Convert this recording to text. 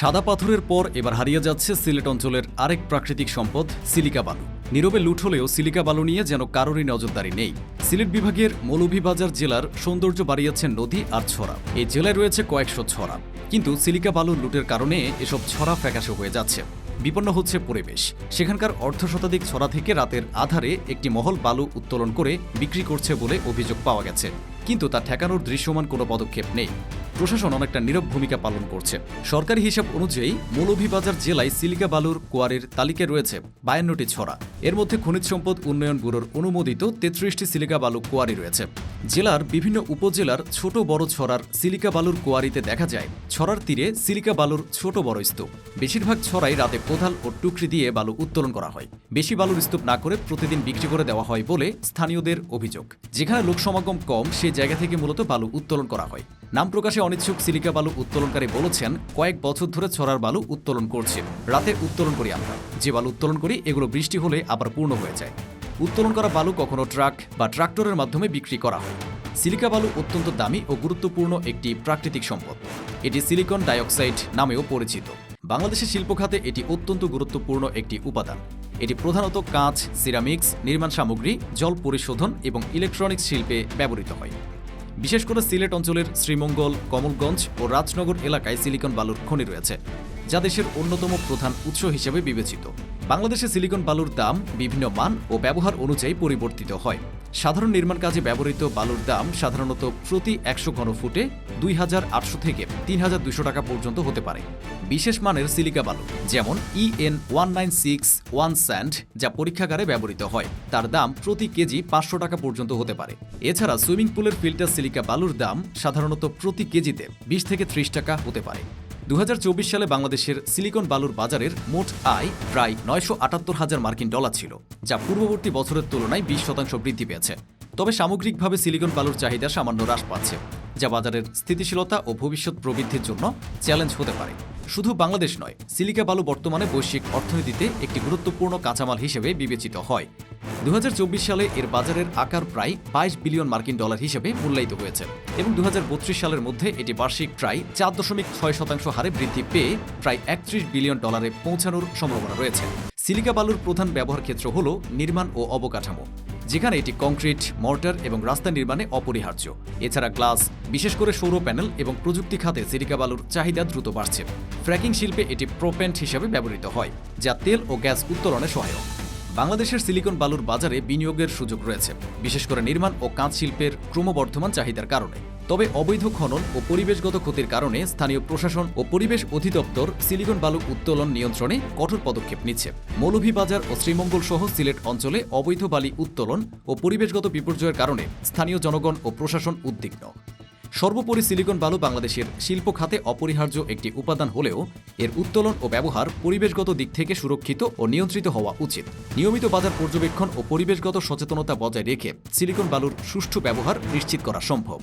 সাদা পাথরের পর এবার হারিয়ে যাচ্ছে সিলেট অঞ্চলের আরেক প্রাকৃতিক সম্পদ, সিলিকা বালু। নীরবে লুট হলেও সিলিকা বালু নিয়ে যেন কারোরই নজরদারি নেই। সিলেট বিভাগের মৌলভীবাজার জেলার সৌন্দর্য বাড়িয়েছে নদী আর ছড়া। এই জেলায় রয়েছে কয়েকশো ছড়া। কিন্তু সিলিকা বালু লুটের কারণে এসব ছড়া ফ্যাকাশে হয়ে যাচ্ছে। বিপন্ন হচ্ছে পরিবেশ। সেখানকার অর্ধ শতাধিক ছড়া থেকে রাতের আধারে একটি মহল বালু উত্তোলন করে বিক্রি করছে বলে অভিযোগ পাওয়া গেছে। কিন্তু তা ঠেকানোর দৃশ্যমান কোনো পদক্ষেপ নেই। প্রশাসন অনেকটা নীরব ভূমিকা পালন করছে। সরকারি হিসাব অনুযায়ী মৌলভীবাজার জেলায় সিলিকা বালুর কোয়ারির তালিকায় রয়েছে বায়ান্নটি ছড়া। এর মধ্যে খনিজ সম্পদ উন্নয়ন ব্যুরোর অনুমোদিত তেত্রিশটি সিলিকা বালু কোয়ারি রয়েছে। জেলার বিভিন্ন উপজেলার ছোট বড় ছড়ার সিলিকা বালুর কোয়ারিতে দেখা যায়, ছড়ার তীরে সিলিকা বালুর ছোট বড় স্তূপ। বেশিরভাগ ছড়াই রাতে কোদাল ও টুকরি দিয়ে বালু উত্তোলন করা হয়। বেশি বালুর স্তূপ না করে প্রতিদিন বিক্রি করে দেওয়া হয় বলে স্থানীয়দের অভিযোগ। যেখানে লোকসমাগম কম, সে জায়গা থেকে মূলত বালু উত্তোলন করা হয়। নাম প্রকাশে অনিচ্ছুক সিলিকা বালু উত্তোলনকারী বলেছেন, কয়েক বছর ধরে ছড়ার বালু উত্তোলন করছে। রাতে উত্তোলন করি আমরা। যে বালু উত্তোলন করি, এগুলো বৃষ্টি হলে আবার পূর্ণ হয়ে যায়। উত্তোলন করা বালু কখনো ট্রাক বা ট্রাক্টরের মাধ্যমে বিক্রি করা হয়। সিলিকা বালু অত্যন্ত দামি ও গুরুত্বপূর্ণ একটি প্রাকৃতিক সম্পদ। এটি সিলিকন ডাইঅক্সাইড নামেও পরিচিত। বাংলাদেশের শিল্প খাতে এটি অত্যন্ত গুরুত্বপূর্ণ একটি উপাদান। এটি প্রধানত কাঁচ, সিরামিক্স, নির্মাণ সামগ্রী, জল পরিশোধন এবং ইলেকট্রনিক্স শিল্পে ব্যবহৃত হয়। বিশেষ করে সিলেট অঞ্চলের শ্রীমঙ্গল কমলগঞ্জ ও রাজনগর এলাকায় সিলিকন বালুর খনি রয়েছে। যা দেশের অন্যতম প্রধান উৎস হিসেবে বিবেচিত। বাংলাদেশে সিলিকন বালুর দাম, বিভিন্ন মান ও ব্যবহার অনুযায়ী পরিবর্তিত হয়। সাধারণ নির্মাণ কাজে ব্যবহৃত বালুর দাম সাধারণত প্রতি একশো ঘনফুটে দুই হাজার আটশো থেকে তিন হাজার দুশো টাকা পর্যন্ত হতে পারে। বিশেষ মানের সিলিকা বালু, যেমন EN one nine six one sand যা পরীক্ষাগারে ব্যবহৃত হয়। তার দাম প্রতি কেজি পাঁচশো টাকা পর্যন্ত হতে পারে। এছাড়া সুইমিং পুলের ফিল্টার সিলিকা বালুর দাম সাধারণত প্রতি কেজিতে বিশ থেকে ত্রিশ টাকা হতে পারে। দু হাজার চব্বিশ সালে বাংলাদেশের সিলিকন বালুর বাজারের মোট আয় প্রায় নয়শো আটাত্তর হাজার মার্কিন ডলার ছিল, যা পূর্ববর্তী বছরের তুলনায় বিশ শতাংশ বৃদ্ধি পেয়েছে। তবে সামগ্রিকভাবে সিলিকন বালুর চাহিদা সামান্য হ্রাস পাচ্ছে। যা বাজারের স্থিতিশীলতা ও ভবিষ্যৎ প্রবৃদ্ধির জন্য চ্যালেঞ্জ হতে পারে। শুধু বাংলাদেশ নয়, সিলিকা বালু বর্তমানে বৈশ্বিক অর্থনীতিতে একটি গুরুত্বপূর্ণ কাঁচামাল হিসেবে বিবেচিত হয়। দু হাজার চব্বিশ সালে এর বাজারের আকার প্রায় বাইশ বিলিয়ন মার্কিন ডলার হিসেবে মূল্যায়িত হয়েছে এবং দু হাজার বত্রিশ সালের মধ্যে এটি বার্ষিক প্রায় চার দশমিক ছয় শতাংশ হারে বৃদ্ধি পেয়ে প্রায় একত্রিশ বিলিয়ন ডলারে পৌঁছানোর সম্ভাবনা রয়েছে। সিলিকা বালুর প্রধান ব্যবহার ক্ষেত্র হল নির্মাণ ও অবকাঠামো। যেখানে এটি কংক্রিট, মর্টার এবং রাস্তা নির্মাণে অপরিহার্য। এছাড়া গ্লাস, বিশেষ করে সৌর প্যানেল এবং প্রযুক্তি খাতে সিলিকা বালুর চাহিদা দ্রুত বাড়ছে। ফ্র্যাকিং শিল্পে এটি প্রোপেন্ট হিসেবে ব্যবহৃত হয়, যা তেল ও গ্যাস উত্তোলনে সহায়ক। বাংলাদেশের সিলিকন বালুর বাজারে বিনিয়োগের সুযোগ রয়েছে, বিশেষ করে নির্মাণ ও কাঁচ শিল্পের ক্রমবর্ধমান চাহিদার কারণে। তবে অবৈধ খনন ও পরিবেশগত ক্ষতির কারণে স্থানীয় প্রশাসন ও পরিবেশ অধিদপ্তর সিলিকন বালু উত্তোলন নিয়ন্ত্রণে কঠোর পদক্ষেপ নিচ্ছে। মৌলভীবাজার ও শ্রীমঙ্গল সহ সিলেট অঞ্চলে অবৈধ বালি উত্তোলন ও পরিবেশগত বিপর্যয়ের কারণে স্থানীয় জনগণ ও প্রশাসন উদ্বিগ্ন। সর্বোপরি সিলিকন বালু বাংলাদেশের শিল্প খাতে অপরিহার্য একটি উপাদান হলেও এর উত্তোলন ও ব্যবহার পরিবেশগত দিক থেকে সুরক্ষিত ও নিয়ন্ত্রিত হওয়া উচিত। নিয়মিত বাজার পর্যবেক্ষণ ও পরিবেশগত সচেতনতা বজায় রেখে সিলিকন বালুর সুষ্ঠু ব্যবহার নিশ্চিত করা সম্ভব।